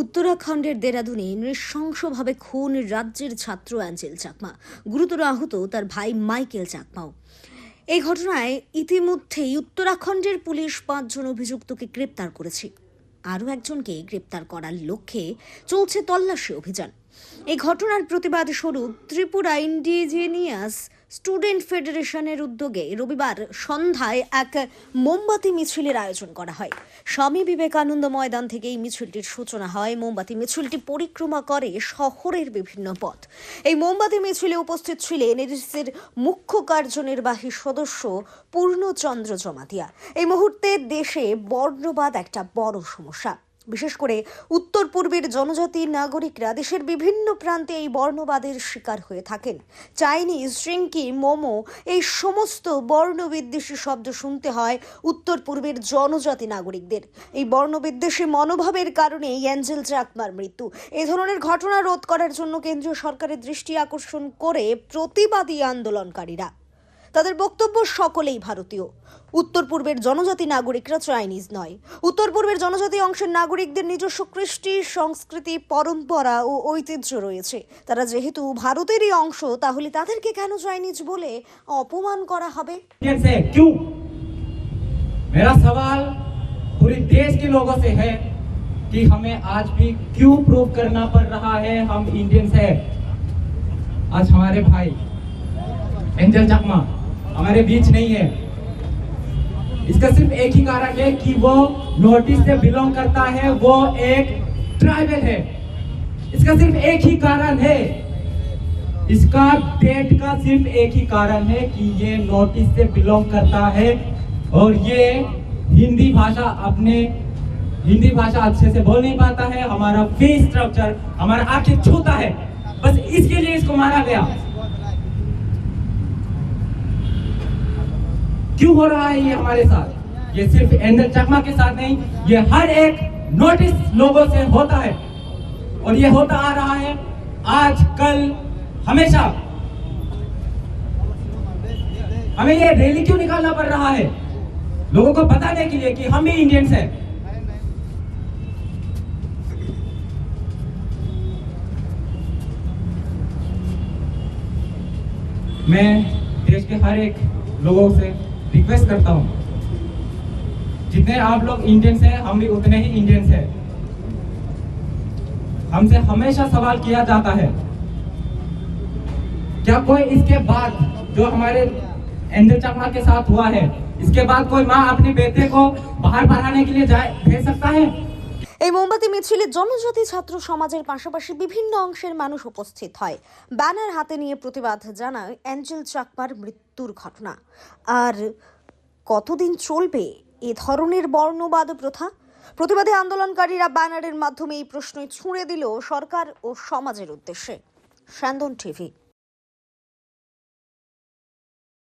উত্তরাখণ্ডের দেরাদুনে নৃশংসভাবে খুন রাজ্যের ছাত্র অ্যাঞ্জেল চাকমা। গুরুতর আহত তার ভাই মাইকেল চাকমাও। এই ঘটনায় ইতিমধ্যেই উত্তরাখণ্ডের পুলিশ পাঁচজন অভিযুক্তকে গ্রেপ্তার করেছে। আরও একজনকে গ্রেপ্তার করার লক্ষ্যে চলছে তল্লাশি অভিযান। এই ঘটনার প্রতিবাদ স্বরূপ ত্রিপুরা ইন্ডিজেনিয়াস স্টুডেন্ট ফেডারেশনের উদ্যোগে রবিবার সন্ধ্যায় এক মোমবাতি মিছিলের আয়োজন করা হয়। স্বামী বিবেকানন্দ ময়দান থেকে এই মিছিলটির সূচনা হয়। মোমবাতি মিছিলটি পরিক্রমা করে শহরের বিভিন্ন পথ। এই মোমবাতি মিছিলে উপস্থিত ছিলেন এডিসির মুখ্য কার্যনির্বাহী সদস্য পূর্ণচন্দ্র জমাতিয়া। এই মুহূর্তে দেশে বর্ণবাদ একটা বড় সমস্যা। বিশেষ করে উত্তর পূর্বের জনজাতি নাগরিকরা দেশের বিভিন্ন প্রান্তে এই বর্ণবাদের শিকার হয়ে থাকেন। চাইনিজ শ্রিঙ্কি মোমো এই সমস্ত বর্ণবিদ্বেষী শব্দ শুনতে হয় উত্তর পূর্বের জনজাতি নাগরিকদের। এই বর্ণবিদ্বেষী মনোভাবের কারণে অ্যাঞ্জেল চাকমার মৃত্যু। এ ধরনের ঘটনা রোধ করার জন্য কেন্দ্রীয় সরকারের দৃষ্টি আকর্ষণ করে প্রতিবাদী আন্দোলনকারীরা। তাদের বক্তব্য সকলেই ভারতীয় উত্তর পূর্বের জনজাতি নাগরিকরা চাইনিজ নয় উত্তর পূর্বের জনজাতি অংশের নাগরিকদের নিজস্ব কৃষ্টি সংস্কৃতি পরম্পরা ও ঐতিহ্য রয়েছে তারা যেহেতু ভারতেরই অংশ তাহলে তাদেরকে কেন চাইনিজ বলে অপমান করা হবে इंडियन से क्यों मेरा सवाल पूरे देश के लोगों से है कि हमें आज भी क्यों प्रूव करना पड़ रहा है हम इंडियंस है आज हमारे भाई एंजल चकमा हमारे बीच नहीं है। इसका सिर्फ़ एक ही कारण है कि वो नोटिस से बिलोंग करता है, वो एक ट्राइबल है। इसका सिर्फ़ एक ही कारण है। इसका डेट का सिर्फ़ एक ही कारण है कि ये नोटिस से बिलोंग करता है और ये हिंदी भाषा अपने हिंदी भाषा अच्छे से बोल नहीं पाता है, हमारा फेस स्ट्रक्चर हमारा आँखें छूता है। बस इसके लिए इसको मारा गया। क्यों हो रहा है ये हमारे साथ? ये सिर्फ़ एंजल चकमा के साथ नहीं, ये हर एक नोटिस लोगों से होता है। और ये होता आ रहा है आज कल हमेशा। हमें ये रैली क्यों निकालना पड़ रहा है? लोगों को बताने के लिए कि हम भी इंडियंस हैं। मैं देश के हर एक लोगों से रिक्वेस्ट करता हूँ। जितने आप लोग इंडियंस हैं, हम भी उतने ही इंडियंस हैं। हमसे हमेशा सवाल किया जाता है, क्या कोई इसके बाद जो हमारे एंजल चाकमा के साथ हुआ है, इसके बाद कोई माँ अपने बेटे को बाहर पढ़ाने के लिए जाए, भेज सकता है? এই মোমবাতি মিছিলে জনজাতি ছাত্র সমাজের পাশাপাশি বিভিন্ন অংশের মানুষ উপস্থিত হয়। ব্যানার হাতে নিয়ে প্রতিবাদ জানায় অ্যাঞ্জেল চাকমার মৃত্যুর ঘটনা। আর কতদিন চলবে এ ধরনের বর্ণবাদ প্রথা? প্রতিবাদী আন্দোলনকারীরা ব্যানারের মাধ্যমে এই প্রশ্নই ছুঁড়ে দিল সরকার ও সমাজের উদ্দেশ্যে। স্যান্দন টিভি